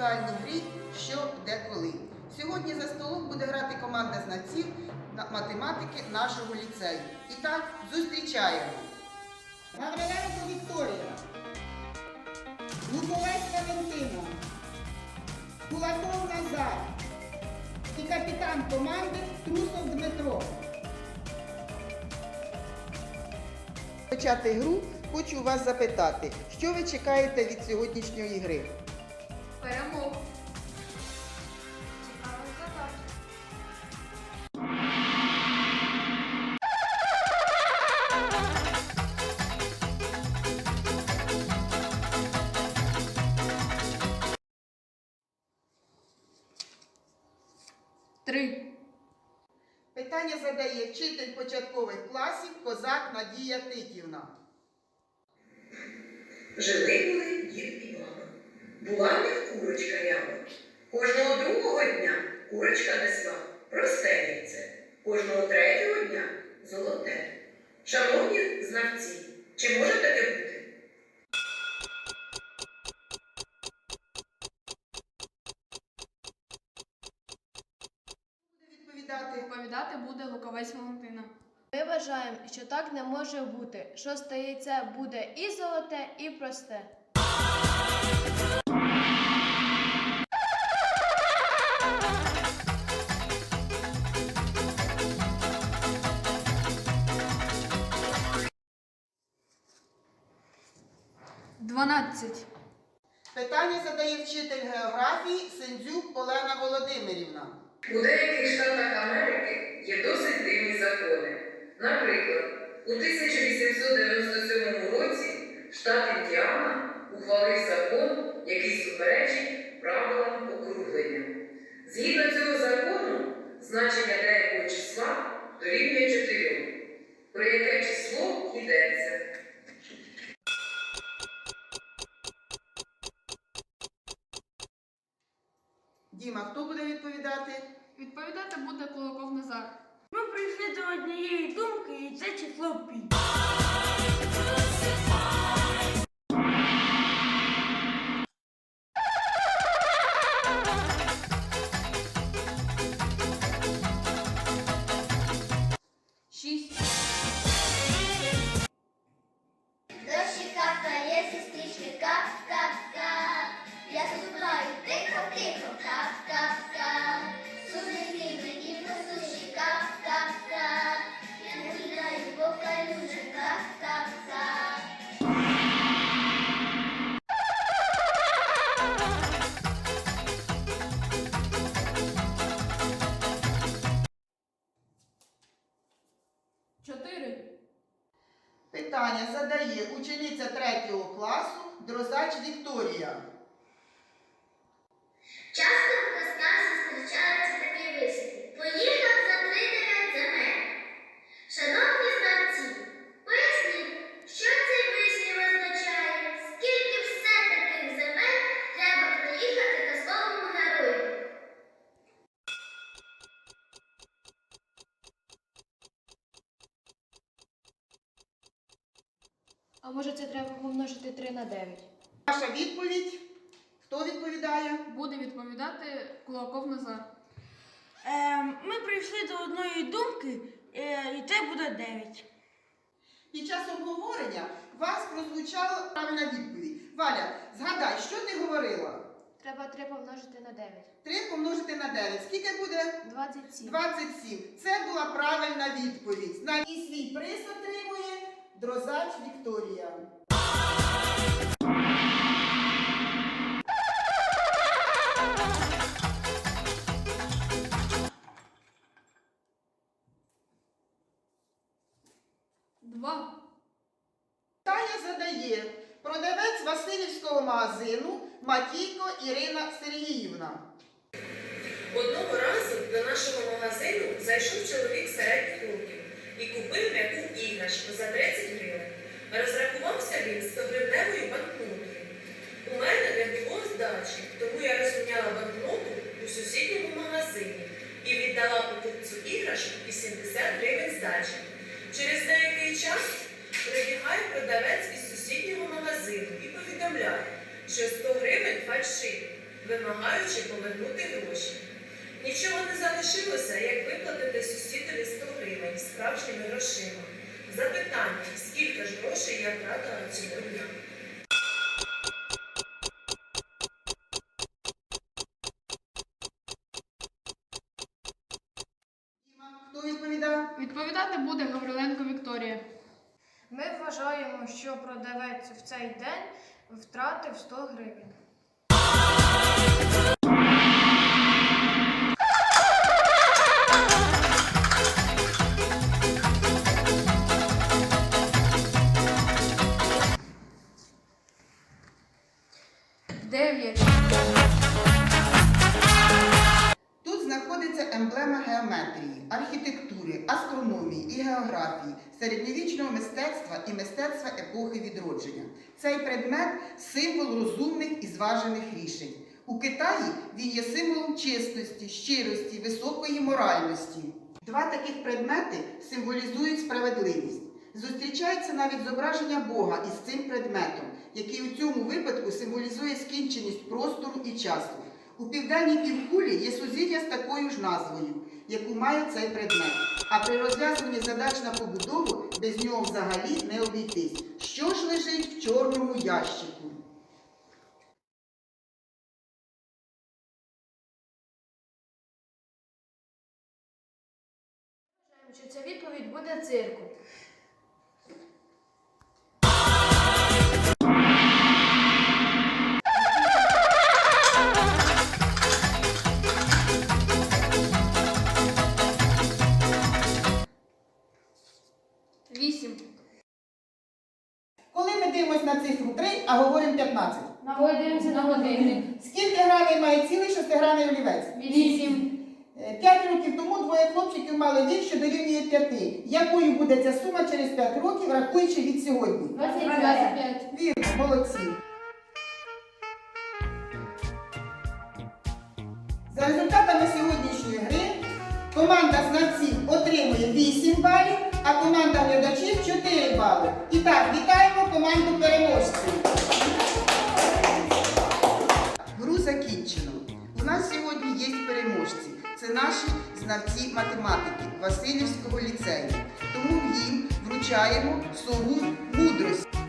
інтелектуальній грі Що де коли. Сьогодні за столом буде грати команда знавців математики нашого ліцею. І так, зустрічаємо. Гавриленко Вікторія, Луковець Валентина, Кулаков Назар і капітан команди Трусов Дмитро. Почати гру хочу вас запитати, що ви чекаєте від сьогоднішньої гри? Три. Питання задає вчитель початкових класів Козак Надія Титівна. Жили були дід і баба. Була в них курочка яма. Кожного другого дня курочка несла просте яйце. Кожного третього дня золоте. Шановні знавці, чи може таке бути? Буде відповідати Відповідати буде Луковець Валентина. Ми вважаємо, що так не може бути. Шосте яйце буде і золоте, і просте. Дванадцять. питання задає вчитель географії Сендзюк Олена Володимирівна. У деяких штатах Америки є досить дивні закони. Наприклад, у 1897 році штат Індіана ухвалив закон, який суперечить правилам округлення. Згідно цього закону, значення деякого числа дорівнює 4. Про яке число йдеться? Діма, хто буде відповідати? Відповідати буде Кулаков Назар. Ми прийшли до однієї це число пі. Шість. Дощі капає, сестрички, кап, кап, кап. Я ступаю тихо, тихо, Дрозач Вікторія. Часто в казках зустрічаються такі вислови. Поїхав за три дев'ять земель. Шановні знавці, поясніть, що цей вислів означає, скільки все таких земель треба проїхати казковому герою. А може це треба помножити 3 на 9? Відповідь. Хто відповідає? Буде відповідати Кулаков Назар. Ем, ми прийшли до одної думки, е, і це буде 9. Під час обговорення у вас прозвучала правильна відповідь. Валя, згадай, що ти говорила? Треба 3 помножити на 9. 3 помножити на 9. Скільки буде? 27. 27. Це була правильна відповідь. На і свій приз отримує Дрозач Вікторія. Два. Питання задає продавець Васильівського магазину Матійко Ірина Сергіївна. Одного разу до нашого магазину зайшов чоловік середніх років і купив м'яку іграшку за 30 гривень. Розрахувався він з 100 гривневою банкнотою. У мене не було здачі, тому я розміняла банкноту у сусідньому магазині і віддала покупцю іграшку 80 гривень здачі. Через деякий час прибігає продавець із сусіднього магазину і повідомляє, що 100 гривень фальшиві, вимагаючи повернути гроші. Нічого не залишилося, як виплатити сусідові 100 гривень справжніми грошима. Запитання, скільки ж грошей я втратила цього дня? Відповідати буде Гавриленко Вікторія. Ми вважаємо, що продавець в цей день втратив 100 гривень. Астрономії і географії, середньовічного мистецтва і мистецтва епохи відродження. Цей предмет символ розумних і зважених рішень. У Китаї він є символом чистості, щирості, високої моральності. Два таких предмети символізують справедливість. Зустрічається навіть зображення Бога із цим предметом, який у цьому випадку символізує скінченість простору і часу. У південній півкулі є сузір'я з такою ж назвою, яку має цей предмет. А при розв'язуванні задач на побудову без нього взагалі не обійтись. Що ж лежить в чорному ящику? Що ця відповідь буде цирку. 15. Коли дивимося на годинник. Скільки граней має цілий шестигранний олівець? Вісім. Е, п'ять років тому двоє хлопчиків мали вік, що дорівнює п'яти. Якою буде ця сума через 5 років, рахуючи від сьогодні? 25. Вірно, молодці. За результатами сьогоднішньої гри команда знавців отримує 8 балів, а команда глядачів 4 бали. І так, вітаємо команду переможців. Закінчено. У нас сьогодні є переможці. Це наші знавці математики Васильівського ліцею. Тому їм вручаємо сову мудрості.